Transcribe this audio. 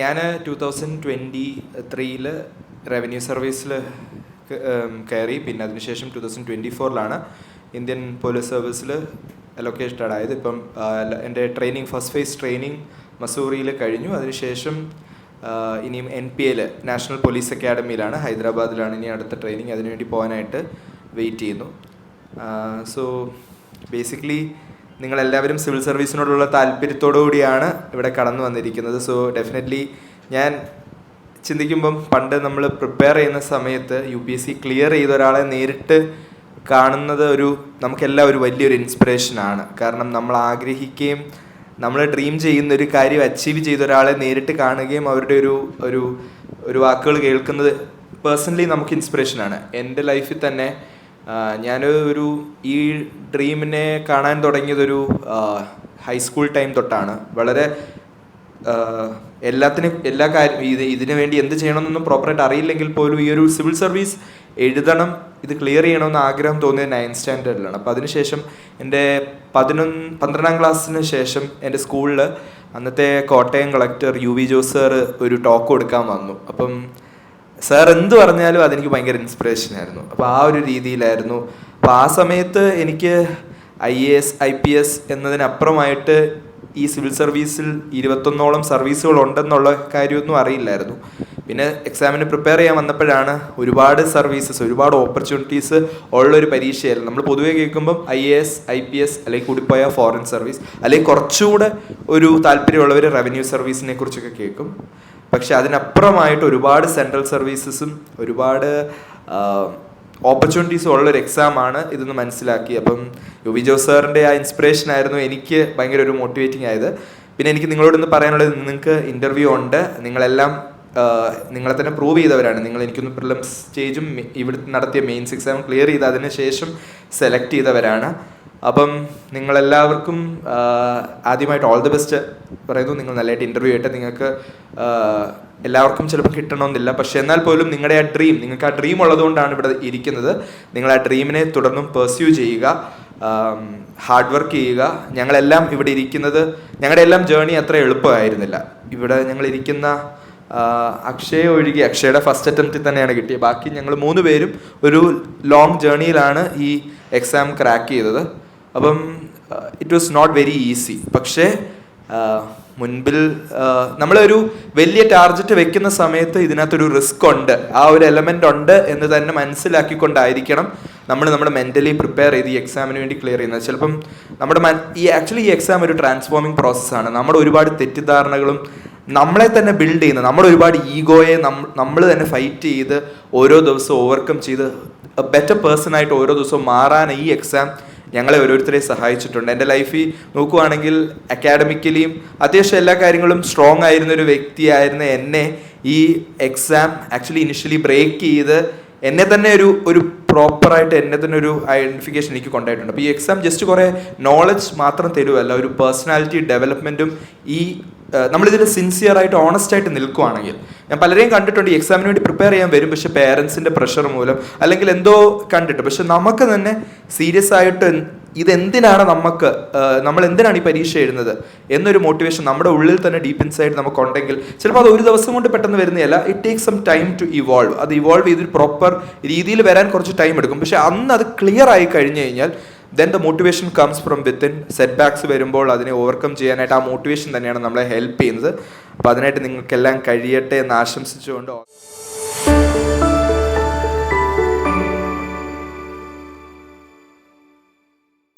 ഞാൻ two thousand twenty ത്രീയിൽ revenue സർവീസിൽ കയറി പിന്നെ അതിനുശേഷം ടു തൗസൻഡ് ട്വന്റി ഫോറിലാണ് ഇന്ത്യൻ പോലീസ് സർവീസിൽ ലൊക്കേറ്റഡ് ആയത്. ഇപ്പം എന്റെ ട്രെയിനിങ് ഫസ്റ്റ് ഫേസ് ട്രെയിനിങ് മസൂറിയിൽ കഴിഞ്ഞു. അതിനുശേഷം ഇനിയും എൻ പി എയിൽ നാഷണൽ പോലീസ് അക്കാഡമിയിലാണ് ഹൈദരാബാദിലാണ് ഇനി അടുത്ത ട്രെയിനിങ് അതിനുവേണ്ടി പോകാനായിട്ട് വെയിറ്റ് ചെയ്യുന്നു. സോ ബേസിക്കലി നിങ്ങളെല്ലാവരും സിവിൽ സർവീസിനോടുള്ള താല്പര്യത്തോടു കൂടിയാണ് ഇവിടെ കടന്നു വന്നിരിക്കുന്നത്. സോ ഡെഫിനറ്റ്ലി ഞാൻ ചിന്തിക്കുമ്പം പണ്ട് നമ്മൾ പ്രിപ്പയർ ചെയ്യുന്ന സമയത്ത് U P S C clear ചെയ്ത ഒരാളെ നേരിട്ട് കാണുന്നത് ഒരു നമുക്കെല്ലാം ഒരു വലിയൊരു ഇൻസ്പിറേഷനാണ് കാരണം നമ്മൾ ആഗ്രഹിക്കുകയും നമ്മൾ ഡ്രീം ചെയ്യുന്ന ഒരു കാര്യം അച്ചീവ് ചെയ്ത ഒരാളെ നേരിട്ട് കാണുകയും അവരുടെ ഒരു ഒരു ഒരു വാക്കുകൾ കേൾക്കുന്നത് പേഴ്സണലി നമുക്ക് ഇൻസ്പിറേഷനാണ് എന്റെ ലൈഫിൽ തന്നെ ഞാൻ ഒരു ഈ ഡ്രീമിനെ കാണാൻ തുടങ്ങിയതൊരു ഹൈസ്കൂൾ ടൈം തൊട്ടാണ്. വളരെ എല്ലാത്തിനും എല്ലാ കാര്യം ഇത് ഇതിനു വേണ്ടി എന്ത് ചെയ്യണമെന്നൊന്നും പ്രോപ്പറായിട്ട് അറിയില്ലെങ്കിൽ പോലും ഈ ഒരു സിവിൽ സർവീസ് എഴുതണം ഇത് ക്ലിയർ ചെയ്യണമെന്ന് ആഗ്രഹം തോന്നിയത് നയൻത് സ്റ്റാൻഡേർഡിലാണ് അപ്പോൾ അതിനുശേഷം എന്റെ പതിനൊന്ന് പന്ത്രണ്ടാം ക്ലാസ്സിന് ശേഷം എന്റെ സ്കൂളിൽ അന്നത്തെ Kottayam collector U V Jose sir ഒരു ടോക്ക് കൊടുക്കാൻ വന്നു. അപ്പം സാർ എന്ത് പറഞ്ഞാലും അതെനിക്ക് ഭയങ്കര ഇൻസ്പിറേഷൻ ആയിരുന്നു. അപ്പോൾ ആ ഒരു രീതിയിലായിരുന്നു. അപ്പോൾ ആ സമയത്ത് എനിക്ക് I A S I P S എന്നതിനപ്പുറമായിട്ട് ഈ സിവിൽ സർവീസിൽ ഇരുപത്തൊന്നോളം സർവീസുകൾ ഉണ്ടെന്നുള്ള കാര്യമൊന്നും അറിയില്ലായിരുന്നു. പിന്നെ എക്സാമിന് പ്രിപ്പയർ ചെയ്യാൻ വന്നപ്പോഴാണ് ഒരുപാട് സർവീസസ് ഒരുപാട് ഓപ്പർച്യൂണിറ്റീസ് ഉള്ളൊരു പരീക്ഷയായിരുന്നു. നമ്മൾ പൊതുവേ കേൾക്കുമ്പം I A S I P S അല്ലെങ്കിൽ കൂടിപ്പോയ ഫോറിൻ സർവീസ് അല്ലെങ്കിൽ കുറച്ചുകൂടെ ഒരു താല്പര്യമുള്ളവർ റവന്യൂ സർവീസിനെ കുറിച്ചൊക്കെ കേൾക്കും. പക്ഷെ അതിനപ്പുറമായിട്ട് ഒരുപാട് സെൻട്രൽ സർവീസസും ഒരുപാട് ഓപ്പർച്യൂണിറ്റീസും ഉള്ളൊരു എക്സാം ആണ് ഇതെന്ന് മനസ്സിലാക്കി. അപ്പം യു വി ജോസ് സാറിന്റെ ആ ഇൻസ്പിറേഷൻ ആയിരുന്നു എനിക്ക് ഭയങ്കര ഒരു മോട്ടിവേറ്റിംഗ് ആയത്. പിന്നെ എനിക്ക് നിങ്ങളോട് ഇന്ന് പറയാനുള്ളത് നിങ്ങൾക്ക് ഇന്റർവ്യൂ ഉണ്ട്. നിങ്ങളെല്ലാം നിങ്ങളെ തന്നെ പ്രൂവ് ചെയ്തവരാണ്. നിങ്ങൾ എനിക്കൊന്ന് പ്രിലിംസ് സ്റ്റേജും ഇവിടെ നടത്തിയ മെയിൻസ് എക്സാം ക്ലിയർ ചെയ്ത് അതിന് ശേഷം സെലക്ട് ചെയ്തവരാണ്. അപ്പം നിങ്ങളെല്ലാവർക്കും ആദ്യമായിട്ട് ഓൾ ദി ബെസ്റ്റ് പറയുന്നു. നിങ്ങൾ നല്ലതായിട്ട് ഇന്റർവ്യൂ ആയിട്ട് നിങ്ങൾക്ക് എല്ലാവർക്കും ചിലപ്പോൾ കിട്ടണമെന്നില്ല. പക്ഷെ എന്നാൽ പോലും നിങ്ങളുടെ ആ ഡ്രീം നിങ്ങൾക്ക് ആ ഡ്രീം ഉള്ളതുകൊണ്ടാണ് ഇവിടെ ഇരിക്കുന്നത്. നിങ്ങൾ ആ ഡ്രീമിനെ തുടർന്നും പെർസ്യൂ ചെയ്യുക ഹാർഡ് വർക്ക് ചെയ്യുക. ഞങ്ങളെല്ലാം ഇവിടെ ഇരിക്കുന്നത് ഞങ്ങളുടെ എല്ലാം ജേണി അത്ര എളുപ്പമായിരുന്നില്ല. ഇവിടെ ഞങ്ങൾ ഇരിക്കുന്ന അക്ഷയ ഒഴികെ അക്ഷയുടെ ഫസ്റ്റ് അറ്റംപ്റ്റിൽ തന്നെയാണ് കിട്ടിയത്. ബാക്കി ഞങ്ങൾ മൂന്ന് പേരും ഒരു ലോങ് ജേണിയിലാണ് ഈ എക്സാം ക്രാക്ക് ചെയ്തത്. അപ്പം it was not very easy പക്ഷേ മുൻപിൽ നമ്മളൊരു വലിയ ടാർജറ്റ് വെക്കുന്ന സമയത്ത് ഇതിനകത്തൊരു റിസ്ക് ഉണ്ട്. ആ ഒരു എലമെന്റ് ഉണ്ട് എന്ന് തന്നെ മനസ്സിലാക്കിക്കൊണ്ടായിരിക്കണം നമ്മൾ നമ്മുടെ മെന്റലി പ്രിപ്പയർ ചെയ്ത് ഈ എക്സാമിന് വേണ്ടി ക്ലിയർ ചെയ്യുന്നത്. ചിലപ്പം നമ്മുടെ ഈ ആക്ച്വലി ഈ എക്സാം ഒരു ട്രാൻസ്ഫോമിങ് പ്രോസസ്സാണ് നമ്മുടെ ഒരുപാട് തെറ്റിദ്ധാരണകളും നമ്മളെ തന്നെ ബിൽഡ് ചെയ്യുന്നത് നമ്മൾ ഒരുപാട് ഈഗോയെ നമ്മൾ തന്നെ ഫൈറ്റ് ചെയ്ത് ഓരോ ദിവസവും ഓവർകം ചെയ്ത് ബെറ്റർ പേഴ്സൺ ആയിട്ട് ഓരോ ദിവസവും മാറാൻ ഈ എക്സാം ഞങ്ങളെ ഓരോരുത്തരെ സഹായിച്ചിട്ടുണ്ട്. എന്റെ ലൈഫിൽ നോക്കുവാണെങ്കിൽ അക്കാഡമിക്കലിയും അത്യാവശ്യം എല്ലാ കാര്യങ്ങളും സ്ട്രോങ് ആയിരുന്ന ഒരു വ്യക്തിയായിരുന്ന എന്നെ ഈ എക്സാം ആക്ച്വലി ഇനിഷ്യലി ബ്രേക്ക് ചെയ്ത് എന്നെ തന്നെ ഒരു ഒരു പ്രോപ്പറായിട്ട് എന്നെ തന്നെ ഒരു ഐഡന്റിഫിക്കേഷൻ എനിക്ക് കൊണ്ടായിട്ടുണ്ട് അപ്പോൾ ഈ എക്സാം ജസ്റ്റ് കുറേ നോളജ് മാത്രം തരുമല്ല ഒരു പേഴ്സണാലിറ്റി ഡെവലപ്മെന്റും ഈ നമ്മളിതിൽ സിൻസിയറായിട്ട് ഓണസ്റ്റായിട്ട് നിൽക്കുവാണെങ്കിൽ ഞാൻ പലരെയും കണ്ടിട്ടുണ്ട് ഈ എക്സാമിന് വേണ്ടി പ്രിപ്പയർ ചെയ്യാൻ വരും പക്ഷെ പേരൻസിന്റെ പ്രഷർ മൂലം. അല്ലെങ്കിൽ എന്തോ കണ്ടിട്ട് പക്ഷെ നമുക്ക് തന്നെ സീരിയസ് ആയിട്ട് ഇതെന്തിനാണ് നമുക്ക് നമ്മൾ എന്തിനാണ് ഈ പരീക്ഷ എഴുതുന്നത് എന്നൊരു മോട്ടിവേഷൻ നമ്മുടെ ഉള്ളിൽ തന്നെ ഡീപ്പ് ഇൻസൈഡ് നമുക്കുണ്ടെങ്കിൽ ചിലപ്പോൾ അത് ഒരു ദിവസം കൊണ്ട് പെട്ടെന്ന് വരുന്നതല്ല it take some time to evolve അത് ഇവോൾവ് ചെയ്തൊരു പ്രോപ്പർ രീതിയിൽ വരാൻ കുറച്ച് ടൈം എടുക്കും. പക്ഷെ അന്ന് അത് ക്ലിയർ ആയി കഴിഞ്ഞു കഴിഞ്ഞാൽ then the motivation comes from within setbacks വരുമ്പോൾ അതിനെ ഓവർകം ചെയ്യാനായിട്ട് ആ മോട്ടിവേഷൻ തന്നെയാണ് നമ്മളെ ഹെൽപ്പ് ചെയ്യുന്നത്. അപ്പോൾ അതിനായിട്ട് നിങ്ങൾക്കെല്ലാം കഴിയട്ടെ എന്ന് ആശംസിച്ചുകൊണ്ട്